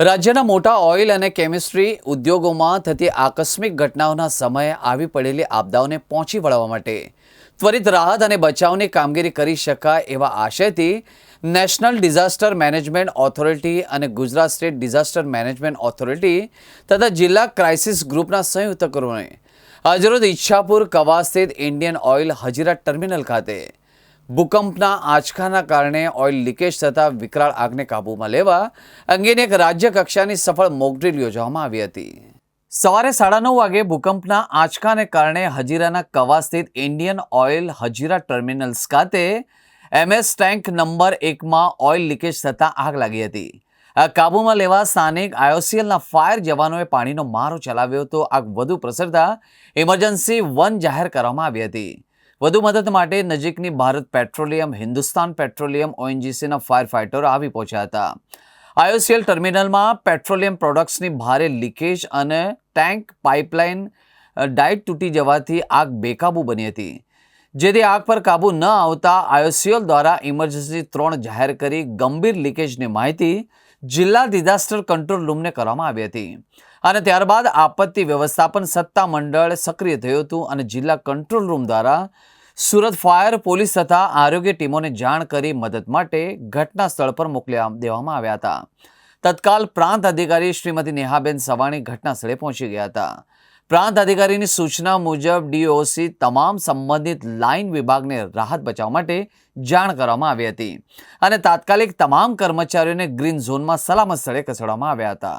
રાજ્યના મોટા ઓઇલ અને કેમિસ્ટ્રી ઉદ્યોગોમાં થતી આકસ્મિક ઘટનાઓના સમયે આવી પડેલી આપદાઓને પહોંચી વળવા માટે ત્વરિત રાહત અને બચાવની કામગીરી કરી શકાય એવા આશયથી નેશનલ ડિઝાસ્ટર મેનેજમેન્ટ ઓથોરિટી અને Gujarat state disaster management authority તથા જિલ્લા ક્રાઇસિસ ગ્રુપના સંયુક્ત કરોને આજરોજ ઈચ્છાપુર કવા સ્થિત ઇન્ડિયન ઓઇલ હજીરા ટર્મિનલ ખાતે. ભૂકંપના આંચકાના કારણે ઓઇલ લીકેજ થતાં વિકરાળ આગને કાબૂમાં લેવા અંગેની એક રાજ્ય કક્ષાની સફળ મોકડ્રીલ યોજવામાં આવી હતી. સવારે સાડા નવ વાગે ભૂકંપના આંચકાને કારણે હજીરાના કવા સ્થિત ઇન્ડિયન ઓઇલ હજીરા ટર્મિનલ્સ ખાતે એમએસ ટેન્ક નંબર એકમાં ઓઇલ લીકેજ થતાં આગ લાગી હતી. કાબૂમાં લેવા સ્થાનિક આઈઓસીએલના ફાયર જવાનોએ પાણીનો મારો ચલાવ્યો તો આગ વધુ પ્રસરતા ઇમરજન્સી વન જાહેર કરવામાં આવી હતી. વધુ મદદ માટે નજીકની ભારત પેટ્રોલિયમ, હિન્દુસ્તાન પેટ્રોલિયમ, ઓએનજીસીના ફાયર ફાઇટરો આવી પહોંચ્યા હતા. આઈઓસીએલ ટર્મિનલમાં પેટ્રોલિયમ પ્રોડક્ટ્સની ભારે લીકેજ અને ટેન્ક પાઇપલાઇન ડાયટ તૂટી જવાથી આગ બેકાબૂ બની હતી. જેથી આગ પર કાબુ ન આવતા આઈઓસીએલ દ્વારા ઇમરજન્સી ત્રણ જાહેર કરી ગંભીર લીકેજની માહિતી જિલ્લા ડિઝાસ્ટર કંટ્રોલ રૂમને કરવામાં આવી હતી. અને ત્યારબાદ આપત્તિ વ્યવસ્થાપન સત્તા મંડળ સક્રિય થયું હતું અને જિલ્લા કંટ્રોલ રૂમ દ્વારા સુરત ફાયર પોલીસ તથા આરોગ્ય ટીમોને જાણ કરી મદદ માટે ઘટના સ્થળ પર મોકલી દેવામાં આવ્યા હતા. તત્કાલ પ્રાંત અધિકારી શ્રીમતી નેહાબેન સવાણી ઘટના સ્થળે પહોંચી ગયા હતા. પ્રાંત અધિકારીની સૂચના મુજબ ડીઓસી તમામ સંબંધિત લાઇન વિભાગને રાહત બચાવ માટે જાણ કરવામાં આવી હતી અને તાત્કાલિક તમામ કર્મચારીઓને ગ્રીન ઝોનમાં સલામત સ્થળે ખસેડવામાં આવ્યા હતા.